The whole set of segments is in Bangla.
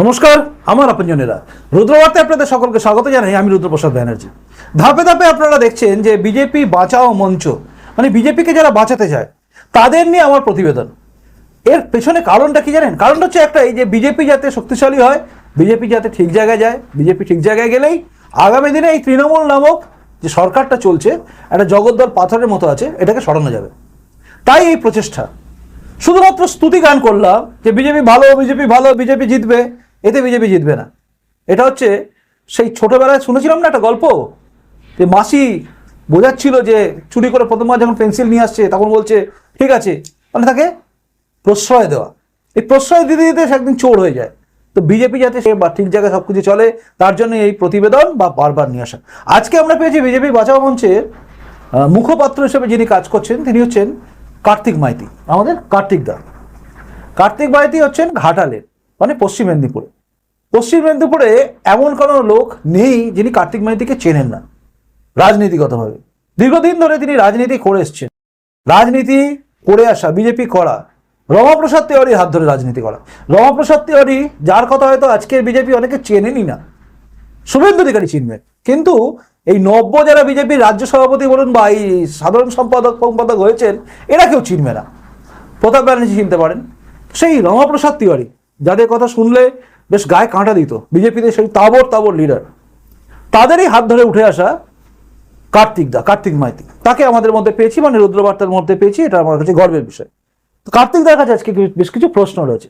নমস্কার, আমার আপনজনেরা। রুদ্রবার্তায় আপনাদের সকলকে স্বাগত জানাই, আমি রুদ্রপ্রসাদ ব্যানার্জি। ধাপে ধাপে আপনারা দেখছেন যে বিজেপি বাঁচাও মঞ্চ মানে বিজেপিকে যারা বাঁচাতে চায়, তাদের নিয়ে আমার প্রতিবেদন। এর পেছনে কারণটা কি জানেন? কারণটা হচ্ছে একটা, এই যে বিজেপি যাতে শক্তিশালী হয়, বিজেপি যাতে ঠিক জায়গায় যায়, বিজেপি ঠিক জায়গায় গেলেই আগামী দিনে এই তৃণমূল নামক যে সরকারটা চলছে, একটা জগদ্দল পাথরের মতো আছে, এটাকে সরানো যাবে। তাই এই প্রচেষ্টা। শুধুমাত্র স্তুতি গান করলাম যে বিজেপি ভালো বিজেপি ভালো, বিজেপি জিতবে। এতে বিজেপি জিতবে না। এটা হচ্ছে সেই ছোটবেলায় শুনেছিলাম না একটা গল্প? যে মাসি বোঝাচ্ছিল যে চুরি করে প্রথমবার যখন পেন্সিল নিয়ে আসছে, তখন বলছে, ঠিক আছে। মানে তাকে প্রশ্রয় দেওয়া। এই প্রশ্রয় দিতে দিতে সে একদিন চোর হয়ে যায়। তো বিজেপি যাতে সে বা ঠিক জায়গায় সব কিছু চলে, তার জন্য এই প্রতিবেদন বা বারবার নিয়ে আসা। আজকে আমরা পেয়েছি বিজেপি বাঁচাও মঞ্চের মুখপাত্র হিসেবে যিনি কাজ করছেন, তিনি হচ্ছেন কার্তিক মাইতি, আমাদের কার্তিক দা। কার্তিক মাইতি হচ্ছেন ঘাটালের। মানে পশ্চিম মেদিনীপুরে। পশ্চিম মেদিনীপুরে এমন কোনো লোক নেই যিনি কার্তিক মাইতিকে চেনেন না, রাজনীতিগতভাবে। দীর্ঘদিন ধরে তিনি রাজনীতি করে এসছেন। রাজনীতি করে আসা, বিজেপি করা, রমাপ্রসাদ তেওয়ারির হাত ধরে রাজনীতি করা। রমাপ্রসাদ তেওয়ারি, যার কথা হয়তো আজকের বিজেপি অনেকে চেনেনই না। শুভেন্দু অধিকারী চিনবেন। কিন্তু এই নব্য যারা বিজেপির রাজ্য সভাপতি বলুন বা এই সাধারণ সম্পাদক সম্পাদক হয়েছেন, এরা কেউ চিনবে না। প্রতাপ ব্যানার্জি চিনতে পারেন। সেই রমাপ্রসাদ তিওয়ারি যাদের কথা শুনলে বেশ গায়ে কাঁটা দিত। বিজেপিতে সেই তাবর তাবর লিডার তাদেরই হাত ধরে উঠে আসা কার্তিক দা, কার্তিক মাইতি। তাকে আমাদের মধ্যে পেয়েছি মানে রুদ্রবার্তার মধ্যে পেয়েছি, এটা আমার কাছে গর্বের বিষয়। তো কার্তিক দার কাছে আজকে বেশ কিছু প্রশ্ন রয়েছে।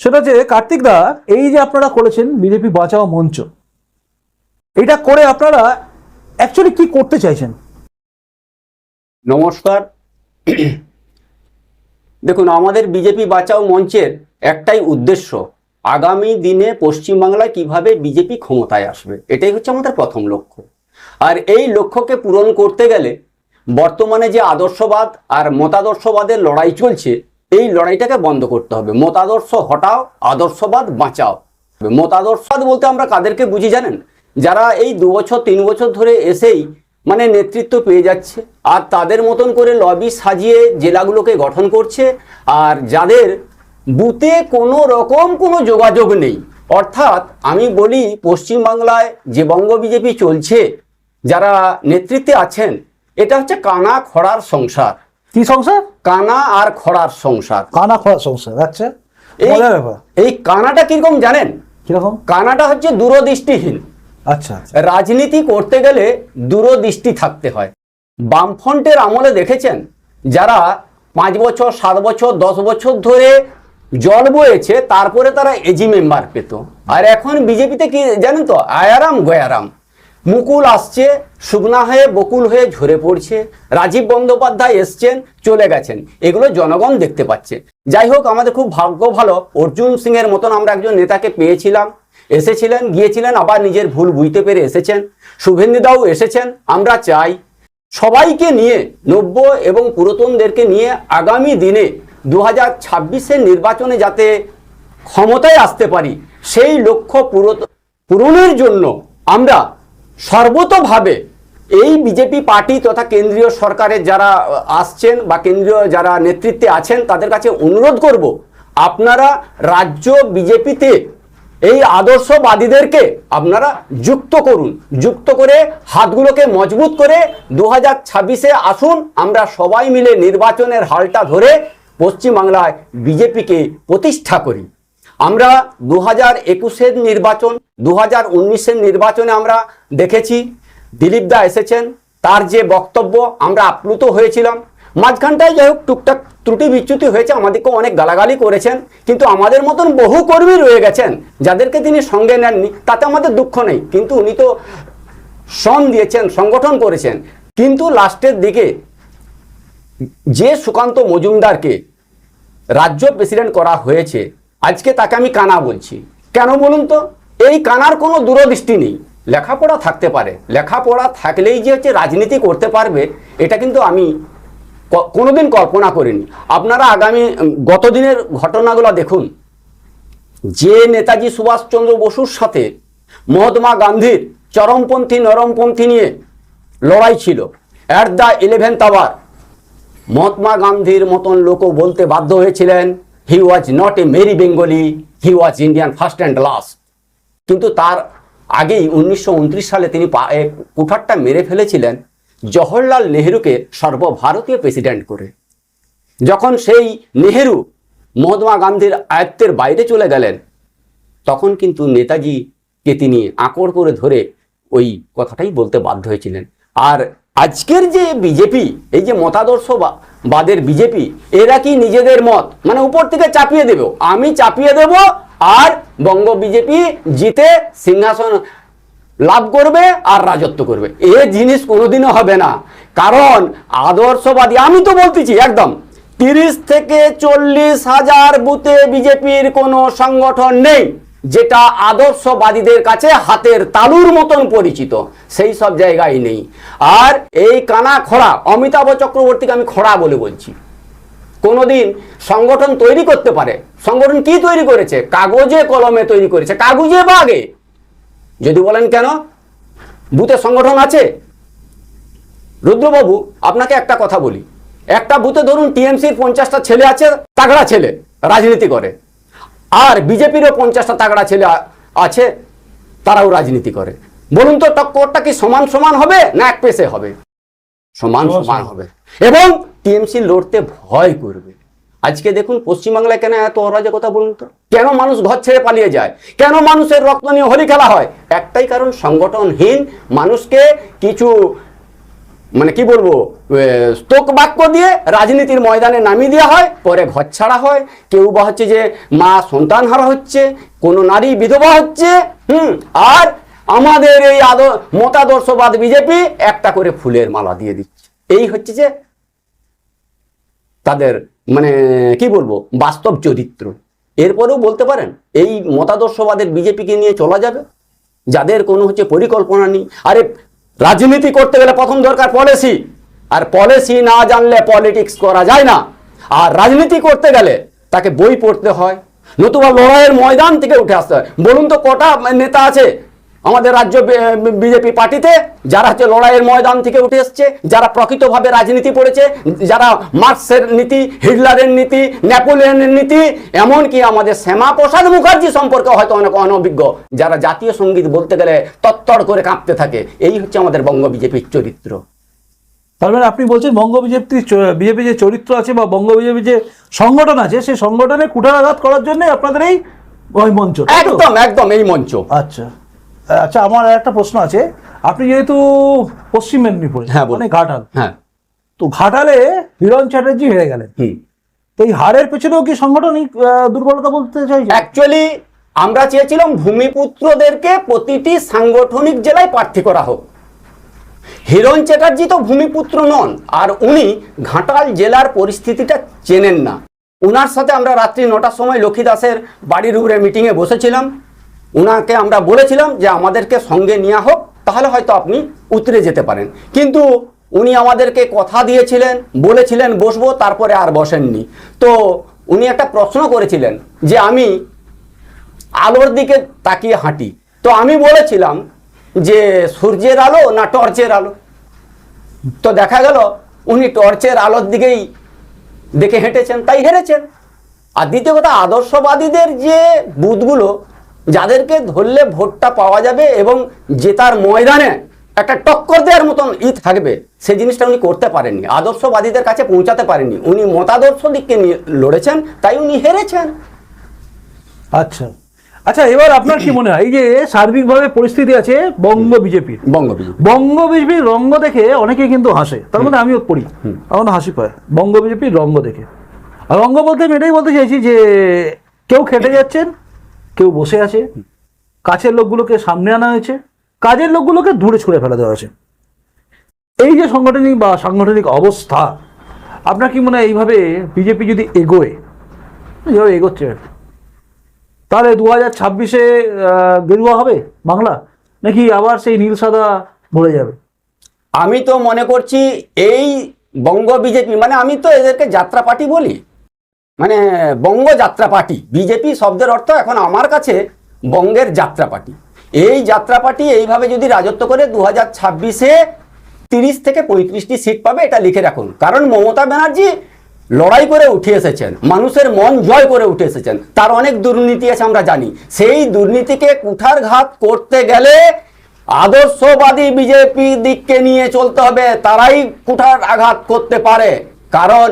সেটা যে কার্তিক দা, এই যে আপনারা করেছেন বিজেপি বাঁচাও মঞ্চ, এটা করে আপনারা অ্যাকচুয়ালি কি করতে চাইছেন? নমস্কার। দেখুন, আমাদের বিজেপি বাঁচাও মঞ্চের একটাই উদ্দেশ্য, আগামী দিনে পশ্চিমবাংলায় কীভাবে বিজেপি ক্ষমতায় আসবে, এটাই হচ্ছে আমাদের প্রথম লক্ষ্য। আর এই লক্ষ্যকে পূরণ করতে গেলে বর্তমানে যে আদর্শবাদ আর মতাদর্শবাদের লড়াই চলছে, এই লড়াইটাকে বন্ধ করতে হবে। মতাদর্শ হটাও, আদর্শবাদ বাঁচাও। মতাদর্শবাদ বলতে আমরা কাদেরকে বুঝি জানেন? যারা এই দু বছর, তিন বছর ধরে এসেই মানে নেতৃত্ব পেয়ে যাচ্ছে। আর তাদের মতন করে লবি সাজিয়ে জেলাগুলোকে গঠন করছে। আর যাদের বুথে কোনো রকম কোনো যোগাযোগ নেই অর্থাৎ আমি বলি পশ্চিমবাংলায় যে বঙ্গ বিজেপি চলছে যারা নেতৃত্বে আছেন এটা হচ্ছে কানা খড়ার সংসার। কি সংসার? কানা আর খড়ার সংসার। কানা খোলা সংসার আচ্ছা। এই কানাটা কীরকম জানেন? কীরকম? কানাটা হচ্ছে দূরদৃষ্টিহীন। আচ্ছা রাজনীতি করতে গেলে দূরদৃষ্টি থাকতে হয়। বামফ্রন্টের আমলে দেখেছেন, যারা পাঁচ বছর, সাত বছর, দশ বছর ধরে জল বয়েছে, তারপরে তারা এজি মেম্বার পেত। আর এখন বিজেপিতে কি, জানেন তো, আয়ারাম গয়ারাম। মুকুল আসছে, শুকনা হয়ে, বকুল হয়ে ঝরে পড়ছে। রাজীব বন্দ্যোপাধ্যায় এসছেন, চলে গেছেন। এগুলো জনগণ দেখতে পাচ্ছে। যাই হোক, আমাদের খুব ভাগ্য ভালো, অর্জুন সিং এর মতন আমরা একজন নেতাকে পেয়েছিলাম। এসেছিলেন, গিয়েছিলেন, আবার নিজের ভুল বুঝতে পেরে এসেছেন। শুভেন্দুদাও এসেছেন, আমরা চাই। সবাইকে নিয়ে, নব্য এবং পুরাতনদেরকে নিয়ে আগামী দিনে দু হাজার ছাব্বিশের নির্বাচনে যাতে ক্ষমতায় আসতে পারি, সেই লক্ষ্য পুরো- পূরণের জন্য আমরা সর্বতভাবে এই বিজেপি পার্টি তথা কেন্দ্রীয় সরকারের যারা আসছেন বা কেন্দ্রীয় যারা নেতৃত্বে আছেন, তাদের কাছে অনুরোধ করব, আপনারা রাজ্য বিজেপিতে এই আদর্শবাদীদেরকে আপনারা যুক্ত করুন। যুক্ত করে হাতগুলোকে মজবুত করে দু হাজার ছাব্বিশে আসুন, আমরা সবাই মিলে নির্বাচনের হালটা ধরে পশ্চিমবাংলায় বিজেপিকে প্রতিষ্ঠা করি। আমরা দু হাজার একুশের নির্বাচন, দু হাজার উনিশের নির্বাচনে আমরা দেখেছি, দিলীপ দা এসেছেন, তার যে বক্তব্য, আমরা আপ্লুত হয়েছিলাম। মাঝখানটায় যাই হোক টুকটাক ত্রুটি বিচ্যুতি হয়েছে আমাদেরকে অনেক গালাগালি করেছেন, কিন্তু আমাদের মতন বহু কর্মী রয়ে গেছেন, যাদেরকে তিনি সঙ্গে নেননি, তাতে আমাদের দুঃখ নেই, কিন্তু উনি তো সন দিয়েছেন, সংগঠন করেছেন। কিন্তু লাস্টের দিকে যে সুকান্ত মজুমদারকে রাজ্য প্রেসিডেন্ট করা হয়েছে, আজকে তাকে আমি কানা বলছি। কেন বলুন তো? এই কানার কোনো দূরদৃষ্টি নেই। লেখাপড়া থাকতে পারে। লেখাপড়া থাকলেই যে হচ্ছে রাজনীতি করতে পারবে, এটা কিন্তু আমি কোনোদিন কল্পনা করিনি। আপনারা আগামী গত দিনের ঘটনাগুলো দেখুন। যে নেতাজি সুভাষচন্দ্র বসুর সাথে মহাত্মা গান্ধীর চরমপন্থী, নরমপন্থী নিয়ে লড়াই ছিল at the eleventh hour Mahatma গান্ধীর মতন লোকও বলতে বাধ্য হয়েছিলেন he was not a mere Bengali he was Indian first and last কিন্তু তার আগেই উনিশশো উনত্রিশ সালে তিনি কুঠারটা মেরে ফেলেছিলেন। জওহরলাল নেহেরুকে সর্বভারতীয় প্রেসিডেন্ট করে। যখন সেই নেহেরু মহাত্মা গান্ধীর আয়ত্তের বাইরে চলে গেলেন, তখন কিন্তু নেতাজিকে তিনি আঁকড় করে ধরে ওই কথাটাই বলতে বাধ্য হয়েছিলেন। আর আজকের যে বিজেপি, এই যে মতাদর্শ বাদের বিজেপি, এরা কি নিজেদের মত? মানে উপর থেকে চাপিয়ে দেব। আমি চাপিয়ে দেব আর বঙ্গ বিজেপি জিতে সিংহাসন লাভ করবে আর রাজত্ব করবে। এ জিনিস কোনোদিনও হবে না। কারণ আদর্শবাদী, আমি তো বলতেছি একদম, তিরিশ থেকে চল্লিশ হাজার বুথে বিজেপির কোনো সংগঠন নেই যেটা আদর্শবাদীদের কাছে হাতের তালুর মতন পরিচিত। সেই সব জায়গায় নেই। আর এই কানা খরা অমিতাভ চক্রবর্তীকে আমি খরা বলে বলছি। কোনোদিন সংগঠন তৈরি করতে পারে। সংগঠন কি তৈরি করেছে? কাগজে কলমে তৈরি করেছে। কাগজে বাগে যদি বলেন কেন? বুথে সংগঠন আছে? রুদ্রবাবু আপনাকে একটা কথা বলি। একটা বুথে ধরুন টিএমসির পঞ্চাশটা ছেলে আছে তাগড়া ছেলে রাজনীতি করে। আর বিজেপিরও পঞ্চাশটা তাগড়া ছেলে আছে তারাও রাজনীতি করে। বলুন তো টক্করটা কি সমান সমান হবে না এক পেশে হবে? সমান সমান। হবে। এবং টিএমসি লড়তে ভয় করবে। আজকে দেখুন পশ্চিমবাংলায় কেন এত অরাজকতা বলুন তো? কেন মানুষ ঘর ছেড়ে পালিয়ে যায়? কেন মানুষের রক্ত নিয়ে হোলি খেলা হয়? একটাই কারণ, সংগঠনহীন মানুষকে কিছু মানে কি বলব স্তোক বাক্য দিয়ে রাজনীতির ময়দানে নামিয়ে দেওয়া হয়, পরে ঘর ছাড়া হয়। কেউ বা হচ্ছে যে মা সন্তান হারা হচ্ছে, কোনো নারী বিধবা হচ্ছে, হুম, আর আমাদের এই মতাদর্শবাদ বিজেপি একটা করে ফুলের মালা দিয়ে দিচ্ছে। এই হচ্ছে যে তাদের মানে কি বলব, বাস্তব চরিত্র। এরপরেও বলতে পারেন, এই মতাদর্শবাদের বিজেপিকে নিয়ে চলা যাবে। যাদের কোনো হচ্ছে পরিকল্পনা নেই। আরে, রাজনীতি করতে গেলে প্রথম দরকার পলিসি আর পলিসি না জানলে পলিটিক্স করা যায় না। আর রাজনীতি করতে গেলে তাকে বই পড়তে হয়। নতুবা লড়াইয়ের ময়দান থেকে উঠে আসতে হয়। বলুন তো, কটা নেতা আছে আমাদের রাজ্য বিজেপি পার্টিতে যারা হচ্ছে লড়াইয়ের ময়দান থেকে উঠে এসছে যারা প্রকৃতভাবে রাজনীতি পড়েছে যারা মার্কসের নীতি হিটলারের নীতি নেপোলিয়নের নীতি এমনকি আমাদের শ্যামাপ্রসাদ মুখার্জি সম্পর্কে হয়তো অনেক অনভিজ্ঞ যারা জাতীয় সংগীত বলতে গেলে তত্তর করে কাঁপতে থাকে এই হচ্ছে আমাদের বঙ্গ বিজেপির চরিত্র। তার মানে আপনি বলছেন বঙ্গ বিজেপির বিজেপি যে চরিত্র আছে বা বঙ্গ বিজেপি যে সংগঠন আছে সেই সংগঠনে কুঠারাঘাত করার জন্য আপনাদের এই ওই মঞ্চ একদম একদম এই মঞ্চ। আচ্ছা। আচ্ছা আমার একটা প্রশ্ন আছে। আপনি যেহেতু পশ্চিম মেদিনীপুরে হ্যাঁ। মানে ঘাটাল হ্যাঁ। তো ঘাটালে হিরণ চ্যাটার্জি হেরে গেলেন। তো এই হারের পেছনেও কি সাংগঠনিক দুর্বলতা বলতে চাই অ্যাকচুয়ালি আমরা চেয়েছিলাম ভূমিপুত্রদেরকে প্রতিটি সাংগঠনিক জেলায় প্রার্থী করা হোক। হিরণ চ্যাটার্জি তো ভূমিপুত্র নন আর উনি ঘাটাল জেলার পরিস্থিতিটা চেনেন না। ওনার সাথে আমরা রাত্রি নটার সময় লক্ষ্মী দাসের বাড়ির উপরে মিটিংয়ে বসেছিলাম। উনাকে আমরা বলেছিলাম যে আমাদেরকে সঙ্গে নেওয়া হোক, তাহলে হয়তো আপনি উতরে যেতে পারেন। কিন্তু উনি আমাদেরকে কথা দিয়েছিলেন, বলেছিলেন, বসবো, তারপরে আর বসেননি। তো উনি একটা প্রশ্ন করেছিলেন যে আমি আলোর দিকে তাকিয়ে হাঁটি। তো আমি বলেছিলাম যে সূর্যের আলো না টর্চের আলো? তো দেখা গেল উনি টর্চের আলোর দিকেই দেখে হেঁটেছেন, তাই হেরেছেন আর দ্বিতীয় কথা, আদর্শবাদীদের যে বুথগুলো যাদেরকে ধরলে ভোটটা পাওয়া যাবে এবং জেতার ময়দানে একটা টক্কর দেওয়ার মতন ই থাকবে সেই জিনিসটা উনি করতে পারেননি। আদর্শবাদীদের কাছে পৌঁছাতে পারেননি। উনি মতাদর্শ দিককে নিয়ে লড়েছেন তাই উনি হেরেছেন। আচ্ছা। আচ্ছা এবার আপনার কি মনে হয়? এই যে সার্বিকভাবে পরিস্থিতি আছে বঙ্গ বিজেপির বঙ্গ বিজেপি। বঙ্গ বিজেপির রঙ্গ দেখে অনেকে কিন্তু হাসে। তার মধ্যে আমিও পড়ি। আমার হাসি পায়। বঙ্গ বিজেপির রঙ্গ দেখে। আর রঙ্গ বলতে আমি এটাই বলতে চাইছি যে কেউ খেটে যাচ্ছেন কেউ বসে আছে। কাছের লোকগুলোকে সামনে আনা হয়েছে। কাজের লোকগুলোকে দূরে ছুঁড়ে ফেলা দেওয়া হয়েছে। এই যে সাংগঠনিক বা সাংগঠনিক অবস্থা, আপনার কি মনে হয় এইভাবে বিজেপি যদি এগোয় যেভাবে এগোচ্ছে, তাহলে দু হাজার ছাব্বিশে গেরুয়া হবে বাংলা? নাকি আবার সেই নীল সাদা ভরে যাবে? আমি তো মনে করছি এই বঙ্গ বিজেপি মানে আমি তো এদেরকে যাত্রা পার্টি বলি। মানে বঙ্গ যাত্রা পার্টি বিজেপি শব্দের অর্থ এখন আমার কাছে বঙ্গের যাত্রা পার্টি এই যাত্রা পার্টি এইভাবে যদি রাজত্ব করে দু হাজার ছাব্বিশে তিরিশ থেকে পঁয়ত্রিশটি সিট পাবে, এটা লিখে রাখুন। কারণ মমতা ব্যানার্জি লড়াই করে উঠে এসেছেন, মানুষের মন জয় করে উঠে এসেছেন। তার অনেক দুর্নীতি আছে, আমরা জানি। সেই দুর্নীতিকে কুঠারঘাত করতে গেলে আদর্শবাদী বিজেপি দিককে নিয়ে চলতে হবে, তারাই কুঠার আঘাত করতে পারে। কারণ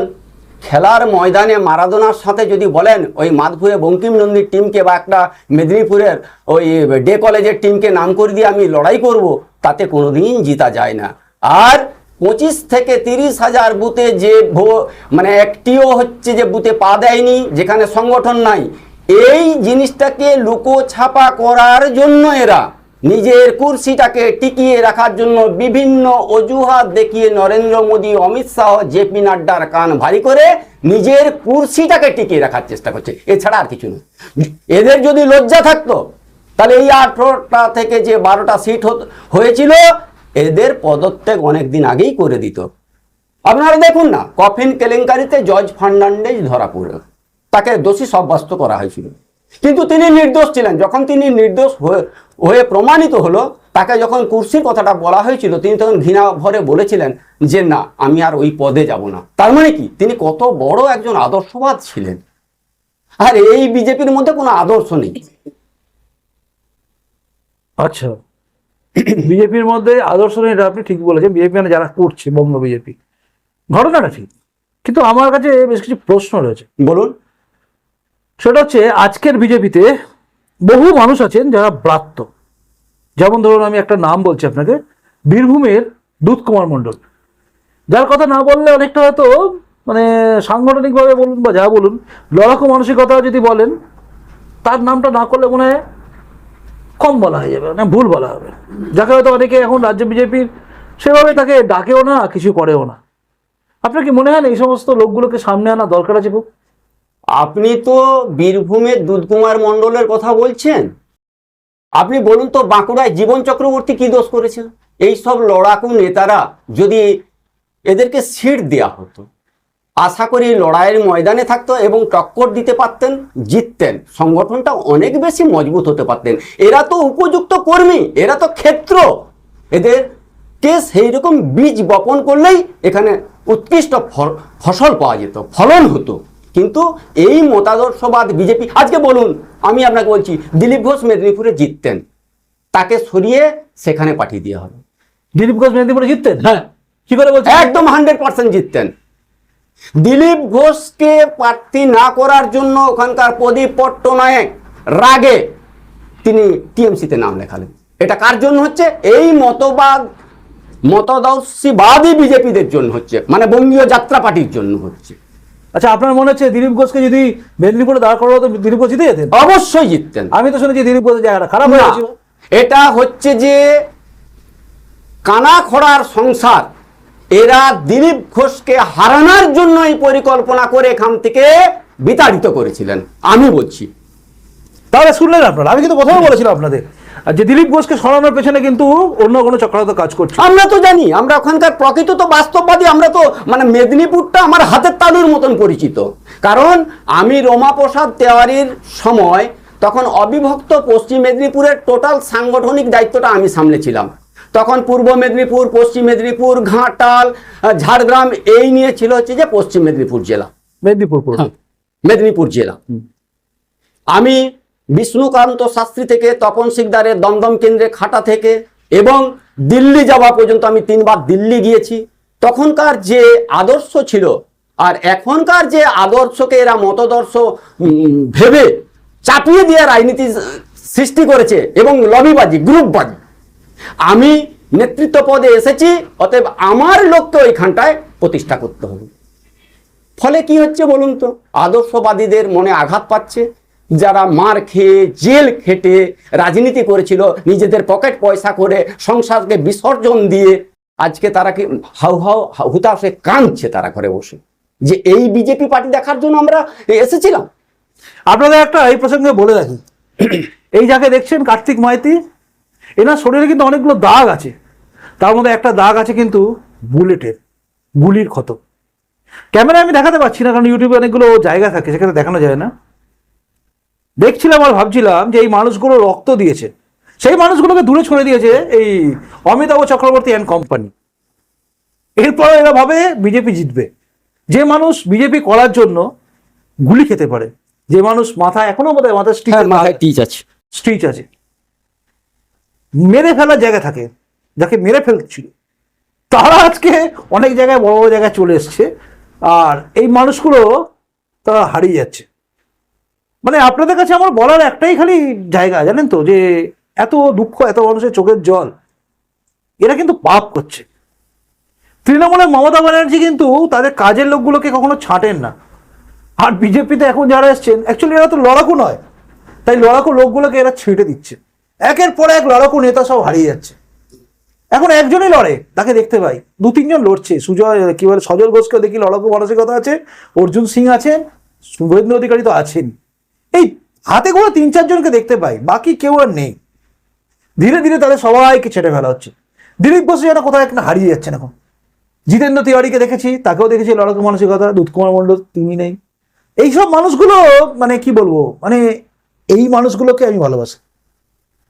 খেলার ময়দানে মারাদোনার সাথে যদি বলেন, ওই মাধপুরে বঙ্কিম নন্দীর টিমকে বা একটা মেদিনীপুরের ওই ডে কলেজের টিমকে নাম করে দিয়ে আমি লড়াই করব, তাতে কোনো কোনোদিন জিতা যায় না। আর পঁচিশ থেকে তিরিশ হাজার বুথে যে ভো- মানে একটিও হচ্ছে যে বুথে পা দেয়নি, যেখানে সংগঠন নাই, এই জিনিসটাকে লুকো ছাপা করার জন্য এরা নিজের কুর্সিটাকে টিকিয়ে রাখার জন্য বিভিন্ন অজুহাত দেখিয়ে নরেন্দ্র মোদী, অমিত শাহ, জেপি নাড্ডার কান ভারী করে নিজের কুর্সিটাকে টিকিয়ে রাখার চেষ্টা করছে। এছাড়া আর কিছু নয় এদের যদি লজ্জা থাকতো, তাহলে এই আঠেরোটা থেকে যে বারোটা সিট হয়েছিল, এদের পদত্যাগ অনেক দিন আগেই করে দিত। আপনারা দেখুন না, কফিন কেলেঙ্কারিতে জর্জ ফার্নান্ডেজ ধরা পড়ল। তাকে দোষী সাব্যস্ত করা হয়েছিল। কিন্তু তিনি নির্দোষ ছিলেন। যখন তিনি নির্দোষ হয়ে- প্রমাণিত হলো তাকে যখন কুর্সির কথাটা বলা হয়েছিল তিনি তখন ঘৃণা ভরে বলেছিলেন যে না আমি আর ওই পদে যাব না। তার মানে কি? তিনি কত বড় একজন আদর্শবাদ ছিলেন। আর এই বিজেপির মধ্যে কোনো আদর্শ নেই। আচ্ছা। বিজেপির মধ্যে আদর্শ নেই আপনি ঠিক বলেছেন। বিজেপি মানে যারা করছে বঙ্গ বিজেপি। ঘটনাটা ঠিক। কিন্তু আমার কাছে বেশ কিছু প্রশ্ন রয়েছে। বলুন। সেটা হচ্ছে আজকের বিজেপিতে বহু মানুষ আছেন যারা ব্রাত্য। যেমন ধরুন আমি একটা নাম বলছি আপনাকে বীরভূমের দুধ কুমার মণ্ডল। যার কথা না বললে অনেকটা হয়তো মানে সাংগঠনিকভাবে বলুন বা যা বলুন, লড়াকু মানসিকতা যদি বলেন, তার নামটা না করলে মনে হয় কম বলা হয়ে যাবে মানে ভুল বলা হবে। যাকে হয়তো অনেকে এখন রাজ্য বিজেপির সেভাবে তাকে ডাকেও না, কিছু করেও না। আপনার কি মনে হয় না এই সমস্ত লোকগুলোকে সামনে আনা দরকার আছে খুব? আপনি তো বীরভূমের দুধকুমার মণ্ডলের কথা বলছেন। আপনি বলুন তো বাঁকুড়ায় জীবন চক্রবর্তী কি দোষ করেছেন এই সব লড়াকু নেতারা যদি এদেরকে সিট দেওয়া হতো, আশা করি লড়াইয়ের ময়দানে থাকতো এবং টক্কর দিতে পারতেন, জিততেন। সংগঠনটা অনেক বেশি মজবুত হতে পারতেন। এরা তো উপযুক্ত কর্মী, এরা তো ক্ষেত্র। এদের কে সেই রকম বীজ বপন করলেই এখানে উৎকৃষ্ট ফসল পাওয়া যেত, ফলন হতো। কিন্তু এই মতাদর্শবাদ বিজেপি আজকে বলুন আমি আপনাকে বলছি দিলীপ ঘোষ মেদিনীপুরে জিততেন। তাকে সরিয়ে সেখানে পাঠিয়ে দেওয়া হবে দিলীপ ঘোষ মেদিনীপুরে জিততেন? হ্যাঁ। কি করে বলছেন? একদম হান্ড্রেড পার্সেন্ট জিততেন। দিলীপ ঘোষকে প্রার্থী না করার জন্য ওখানকার প্রদীপ পট্টনায়ক রাগে তিনি টিএমসিতে নাম লেখালেন। এটা কার জন্য হচ্ছে? এই মতবাদ মতদর্শীবাদী বিজেপিদের জন্য হচ্ছে। মানে বঙ্গীয় যাত্রা পার্টির জন্য হচ্ছে। আচ্ছা আপনার মনে হচ্ছে দিলীপ ঘোষকে যদি মেদিনীপুরে দাঁড় করা হতো দিলীপ ঘোষ জিতে যেতেন? অবশ্যই জিততেন। আমি তো শুনেছি দিলীপ ঘোষের জায়গাটা খারাপ হয়ে না, গেছিল। এটা হচ্ছে যে কানা খড়ার সংসার। এরা দিলীপ ঘোষকে হারানোর জন্য এই পরিকল্পনা করে এখান থেকে বিতাড়িত করেছিলেন আমি বলছি। তাহলে শুনলেন আপনারা আমি কিন্তু প্রথমে বলেছিলাম আপনাদের। আর যে দিলীপ ঘোষকে সরানোর পেছনে কিন্তু অন্য কোনো চক্রান্ত কাজ করছে। আমরা তো জানি আমরা ওখানকার প্রকৃত তো বাস্তববাদী আমরা তো মানে মেদিনীপুরটা আমার হাতের তালুর মতন পরিচিত। কারণ আমি রমাপ্রসাদ তেওয়ারির সময় তখন অবিভক্ত পশ্চিম মেদিনীপুরের টোটাল সাংগঠনিক দায়িত্বটা আমি সামলেছিলাম তখন পূর্ব মেদিনীপুর পশ্চিম মেদিনীপুর ঘাটাল ঝাড়গ্রাম এই নিয়ে ছিল হচ্ছে যে পশ্চিম মেদিনীপুর জেলা। মেদিনীপুর পুরো। হ্যাঁ, মেদিনীপুর জেলা। আমি বিষ্ণুকান্ত শাস্ত্রী থেকে, তপন সিকদারের দমদম কেন্দ্রে খাটা থেকে এবং দিল্লি যাওয়া পর্যন্ত আমি তিনবার দিল্লি গিয়েছি। তখনকার যে আদর্শ ছিল, আর এখনকার যে আদর্শকে এরা মতদর্শ ভেবে চাপিয়ে দিয়ে রাজনীতি সৃষ্টি করেছে এবং লবিবাজি, গ্রুপবাজি। আমি নেতৃত্ব পদে এসেছি, অতএব আমার লক্ষ্য ওইখানটায় প্রতিষ্ঠা করতে হবে। ফলে কি হচ্ছে বলুন তো? আদর্শবাদীদের মনে আঘাত পাচ্ছে। যারা মার খেয়ে, জেল খেটে, রাজনীতি করেছিল, নিজেদের পকেট পয়সা করে সংসারকে বিসর্জন দিয়ে, আজকে তারা কি হাউ হাউ হুতাশে কাঁদছে তারা ঘরে বসে? যে এই বিজেপি পার্টি দেখার জন্য আমরা এসেছিলাম। আপনাদের একটা এই প্রসঙ্গে বলে রাখি। এই যাকে দেখছেন কার্তিক মাইতি, এনার শরীরে কিন্তু অনেকগুলো দাগ আছে। তার মধ্যে একটা দাগ আছে কিন্তু বুলেটের, গুলির ক্ষত। ক্যামেরা আমি দেখাতে পারছি না, কারণ ইউটিউবে অনেকগুলো জায়গা থাকে, সেখানে দেখানো যায় না। দেখছিলাম আর ভাবছিলাম যে এই মানুষগুলো রক্ত দিয়েছে। সেই মানুষগুলোকে দূরে ছড়ে দিয়েছে এই অমিতাভ চক্রবর্তী অ্যান্ড কোম্পানি এরপরে এরা ভাবে বিজেপি জিতবে। যে মানুষ বিজেপি করার জন্য গুলি খেতে পারে। যে মানুষ মাথায় এখনও বোধ হয় মাথায় স্টিচ হ্যাঁ মাথায় টিচ আছে। স্টিচ আছে। মেরে ফেলার জায়গা থাকে যাকে মেরে ফেলছিল। তারা আজকে অনেক জায়গায় বড় বড় জায়গায় চলে এসছে। আর এই মানুষগুলো তারা হারিয়ে যাচ্ছে। মানে আপনাদের কাছে আমার বলার একটাই খালি জায়গা, জানেন তো, যে এত দুঃখ, এত মানুষের চোখের জল, এরা কিন্তু পাপ করছে। তৃণমূলের মমতা ব্যানার্জি কিন্তু তাদের কাজের লোকগুলোকে কখনো ছাঁটেন না। আর বিজেপিতে এখন যারা এসছেন অ্যাকচুয়ালি এরা তো লড়াকু নয়, তাই লড়াকু লোকগুলোকে এরা ছেটে দিচ্ছে। একের পর এক লড়াকু নেতা সব হারিয়ে যাচ্ছে। এখন একজনই লড়ে, তাকে দেখতে পাই। দু তিনজন লড়ছে, সুজয়, কি বলে, সজল ঘোষকে দেখি লড়াকু মানসিকতা আছে, অর্জুন সিং আছেন, শুভেন্দু অধিকারী তো আছেন এই হাতে করে তিন চারজনকে দেখতে পাই, বাকি কেউ আর নেই। ধীরে ধীরে তাদের সবাইকে ছেড়ে ফেলা হচ্ছে। দিলীপ বসু যেন কোথাও একটা হারিয়ে যাচ্ছেন এখন। জিতেন্দ্র তিওয়ারিকে দেখেছি, তাকেও দেখেছি, লড়াকু মানসিকতা, দুধকুমার মণ্ডল তিনি নেই। এইসব মানুষগুলো মানে কি বলব মানে এই মানুষগুলোকে আমি ভালোবাসি।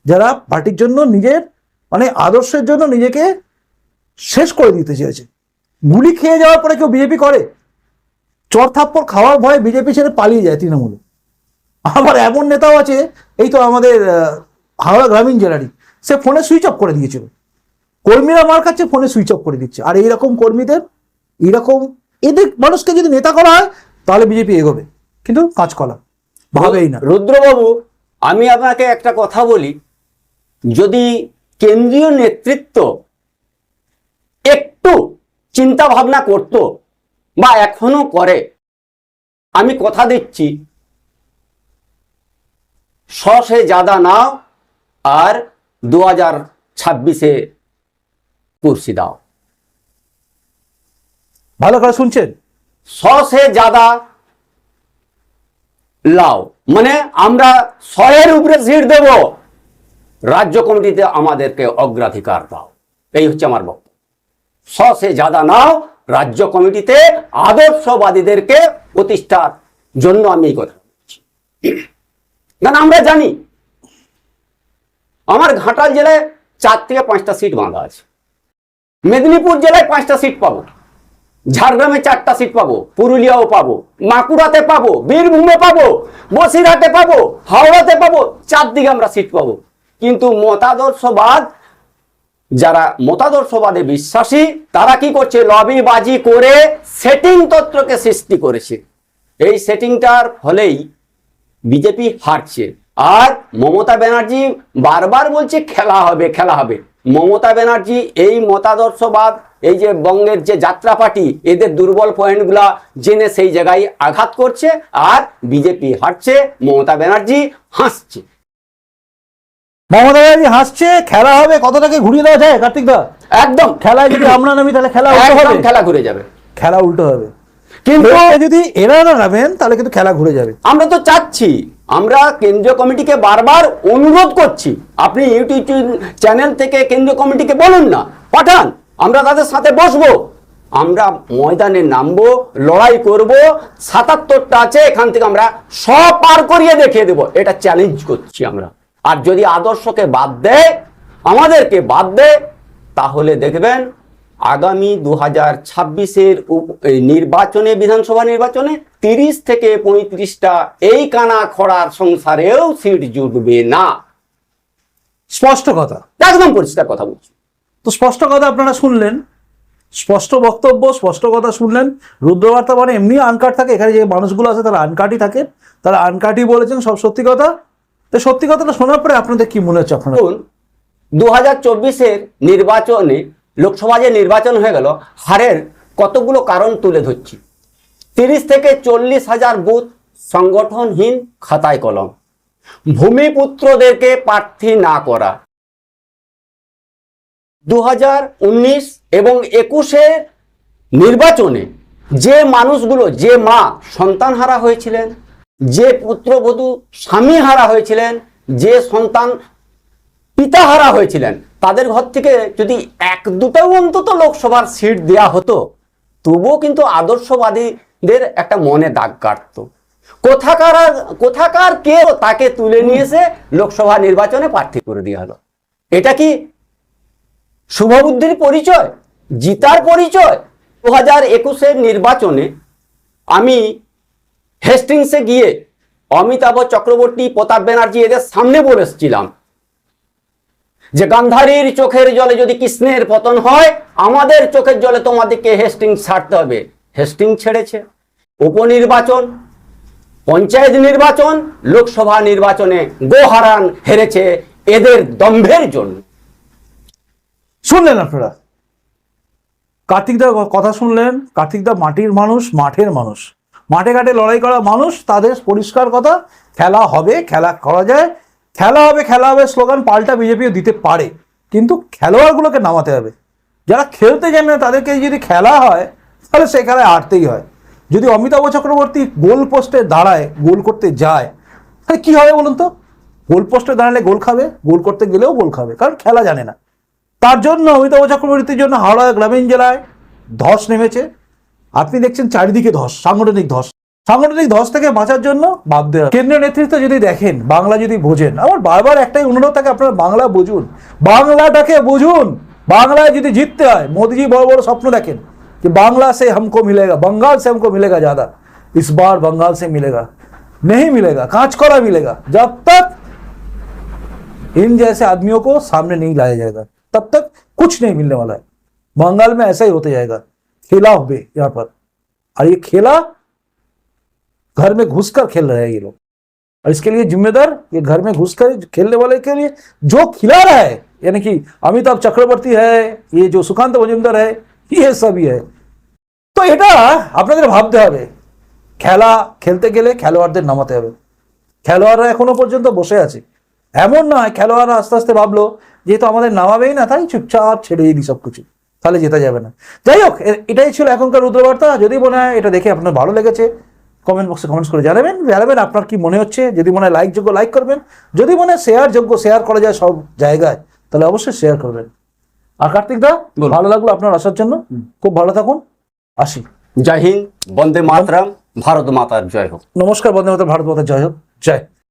যারা পার্টির জন্য নিজের মানে আদর্শের জন্য নিজেকে শেষ করে দিতে চেয়েছে। গুলি খেয়ে যাওয়ার পরে কেউ বিজেপি করে? চর থাপ্পড় খাওয়ার ভয়ে বিজেপি ছেড়ে পালিয়ে যায় তৃণমূলে। আবার এমন নেতাও আছে, এই তো আমাদের হাওড়া গ্রামীণ জেলারই, সে ফোনে সুইচ অফ করে দিয়েছিল। কর্মীরা মার খাচ্ছে ফোনে সুইচ অফ করে দিচ্ছে। আর এইরকম কর্মীদের, এইরকম এদের মানুষকে যদি নেতা করা হয়, তাহলে বিজেপি এগোবে। কিন্তু কাজ কলা ভাবেই না। রুদ্রবাবু, আমি আপনাকে একটা কথা বলি। যদি কেন্দ্রীয় নেতৃত্ব একটু চিন্তা ভাবনা করত বা এখনও করে, আমি কথা দিচ্ছি সে জাদা নাও আর দু হাজার ছাব্বিশে কুর্সি দাও। ভালো করে শুনছেন? সে জাদা লাও। মানে আমরা শয়ের উপরে সিট দেব। রাজ্য কমিটিতে আমাদেরকে অগ্রাধিকার দাও। এই হচ্ছে আমার বক্তব্য। সে জাদা নাও রাজ্য কমিটিতে আদর্শবাদীদেরকে প্রতিষ্ঠার জন্য আমি এই কথা বলছি। কারণ আমরা জানি। আমার ঘাটাল জেলায় চার থেকে পাঁচটা সিট বাঁধা আছে। মেদিনীপুর জেলায় পাঁচটা সিট পাবো। ঝাড়গ্রামে চারটা সিট পাবো। পুরুলিয়াও পাবো। বাঁকুড়াতে পাবো। বীরভূমে পাবো। বসিরহাটে পাবো। হাওড়াতে পাবো। চারদিকে আমরা সিট পাবো। কিন্তু মতাদর্শবাদ, যারা মতাদর্শবাদে বিশ্বাসী, তারা কি করছে? লবিবাজি করে সেটিং তত্ত্বকে সৃষ্টি করেছে। এই সেটিংটার ফলেই বিজেপি হারছে। আর মমতা ব্যানার্জি বারবার বলছে খেলা হবে খেলা হবে। মমতা ব্যানার্জি এই মতাদর্শবাদ এই যে বঙ্গের যে যাত্রা পার্টি এদের দুর্বল পয়েন্টগুলা জেনে সেই জায়গায় আঘাত করছে আর বিজেপি হারছে মমতা ব্যানার্জি হাসছে। মমতা ব্যানার্জি হাসছে খেলা হবে কতটাকে ঘুরিয়ে দেওয়া যায় কার্তিক দা? একদম। খেলায় যদি আমরা নামি তাহলে খেলা খেলা ঘুরে যাবে। খেলা উল্টো হবে। কিন্তু যদি এরা না নামেন তাহলে কিন্তু খেলা ঘুরে যাবে। আমরা তো চাচ্ছি আমরা কেন্দ্রীয় কমিটিকে বারবার অনুরোধ করছি। আপনি ইউটিউব চ্যানেল থেকে কেন্দ্রীয় কমিটিকে বলুন না পাঠান। আমরা তাদের সাথে বসবো। আমরা ময়দানে নামবো লড়াই করব সাতাত্তরটা আছে এখান থেকে আমরা সব পার করিয়ে দেখিয়ে দেব। এটা চ্যালেঞ্জ করছি আমরা। আর যদি আদর্শকে বাদ দেয় আমাদেরকে বাদ দেয় তাহলে দেখবেন আগামী দু হাজার ছাব্বিশের নির্বাচনে বিধানসভা নির্বাচনে তিরিশ থেকে পঁয়ত্রিশটা এই কানা খড়ার সংসারেও সিট জুটবে না। স্পষ্ট কথা। একদম পরিষ্কার কথা বলছি। তো স্পষ্ট কথা আপনারা শুনলেন। স্পষ্ট বক্তব্য স্পষ্ট কথা শুনলেন। রুদ্রবার্তা মানে এমনি আনকাট থাকে। এখানে যে মানুষগুলো আছে তারা আনকাটই থাকে। তারা আনকাটই বলেছেন সব সত্যি কথা। তো সত্যি কথাটা শোনার পরে আপনাদের কি মনে হচ্ছে আপনারা দু হাজার চব্বিশের নির্বাচনে লোকসভা যে নির্বাচন হয়ে গেল, হারের কতগুলো কারণ তুলে ধরছি। তিরিশ থেকে চল্লিশ হাজার বুথ সংগঠনহীন খাতায় কলম। ভূমিপুত্রদেরকে প্রার্থী না করা। দু এবং একুশে নির্বাচনে যে মানুষগুলো, যে মা সন্তান হারা হয়েছিলেন, যে পুত্রবধূ স্বামী হারা হয়েছিলেন, যে সন্তান পিতা হারা হয়েছিলেন তাদের ঘর থেকে যদি এক দুটাও অন্তত লোকসভার সিট দেয়া হতো, তবুও কিন্তু আদর্শবাদীদের একটা মনে দাগ কাটতো। কোথাকার কোথাকার কে তাকে তুলে নিয়ে এসে লোকসভা নির্বাচনে প্রার্থী করে দেওয়া হলো? এটা কি শুভবুদ্ধির পরিচয়? জিতার পরিচয়? দু হাজার একুশের নির্বাচনে আমি হেস্টিংসে গিয়ে অমিতাভ চক্রবর্তী, প্রতাপ ব্যানার্জি এদের সামনে বলে এসেছিলাম যে গান্ধারীর চোখের জলে যদি কৃষ্ণের পতন হয়, আমাদের চোখের জলে তোমাদেরকে হেস্টিং ছাড়তে হবে। হেস্টিং ছেড়েছে। উপনির্বাচন, পঞ্চায়েত নির্বাচন, লোকসভা নির্বাচনে গোহারান হেরেছে এদের দম্ভের জন্য। শুনলেন আপনারা? কার্তিকদার কথা শুনলেন? কার্তিকদা মাটির মানুষ, মাঠের মানুষ। মাঠে ঘাটে লড়াই করা মানুষ, তাদের পরিষ্কার কথা, খেলা হবে, খেলা করা যায়। খেলা হবে খেলা হবে, স্লোগান পাল্টা বিজেপিও দিতে পারে। কিন্তু খেলোয়াড়গুলোকে নামাতে হবে। যারা খেলতে জানে না, তাদেরকে যদি খেলা হয়, তাহলে সে খেলায় হারতেই হয়। যদি অমিতাভ চক্রবর্তী গোল পোস্টে দাঁড়ায়, গোল করতে যায়, তাহলে কি হবে বলুন তো? গোল পোস্টে দাঁড়ালে গোল খাবে, গোল করতে গেলেও গোল খাবে, কারণ খেলা জানে না। তার জন্য অমিতাভ চক্রবর্তীর জন্য হাওড়া গ্রামীণ জেলায় ধস নেমেছে। আপনি দেখছেন চারিদিকে ধস, সাংগঠনিক ধস। সাংগঠনিক ধস থেকে বাঁচার জন্য ভাবতে হবে কেন্দ্রীয় নেতৃত্ব যদি দেখেন বাংলা যদি বোঝেন আমার বারবার একটাই অনুরোধ থাকে আপনারা বাংলা বুঝুন বাংলাটাকে বুঝুন বাংলায় যদি জিততে হয় মোদিজি বড় বড় স্বপ্ন দেখেন कि बांग्ला से हमको मिलेगा बंगाल से हमको मिलेगा ज्यादा इस बार बंगाल से मिलेगा नहीं मिलेगा कांचकोला मिलेगा जब तक इन जैसे आदमियों को सामने नहीं लाया जाएगा तब तक कुछ नहीं मिलने वाला है बंगाल में ऐसा ही होते जाएगा खेला हुए यहाँ पर और ये खेला घर में घुसकर खेल रहे हैं ये लोग और इसके लिए जिम्मेदार ये घर में घुसकर खेलने वाले के लिए जो खिला रहा है यानी कि अमिताभ चक्रवर्ती है ये जो सुकांत मजुमदार है ये सभी है তো এটা আপনাদের ভাবতে হবে খেলা খেলতে গেলে খেলোয়াড়দের নামাতে হবে খেলোয়াড়রা এখনো পর্যন্ত বসে আছে এমন নয় খেলোয়াড়রা আস্তে আস্তে ভাবলো যেহেতু আমাদের নামাবেই না তাই চুপচাপ ছেড়ে দিই সব কিছু তাহলে জেতা যাবে না যাই হোক এ- এটাই ছিল এখনকার রুদ্রবার্তা যদি মনে হয় এটা দেখে আপনার ভালো লেগেছে কমেন্ট বক্সে কমেন্টস করে জানাবেন জানাবেন আপনার কি মনে হচ্ছে যদি মনে হয় লাইকযোগ্য লাইক করবেন। যদি মনে হয় শেয়ার যোগ্য শেয়ার করা যায় সব জায়গায় তাহলে অবশ্যই শেয়ার করবেন। আর কার্তিক দা ভালো লাগল আপনার আসার জন্য? খুব ভালো থাকুন আসি। জয় হিন্দ বন্দে মাতরাম ভারত মাতার জয় হোক। নমস্কার বন্দে মাতার ভারত মাতার জয় হোক। জয়।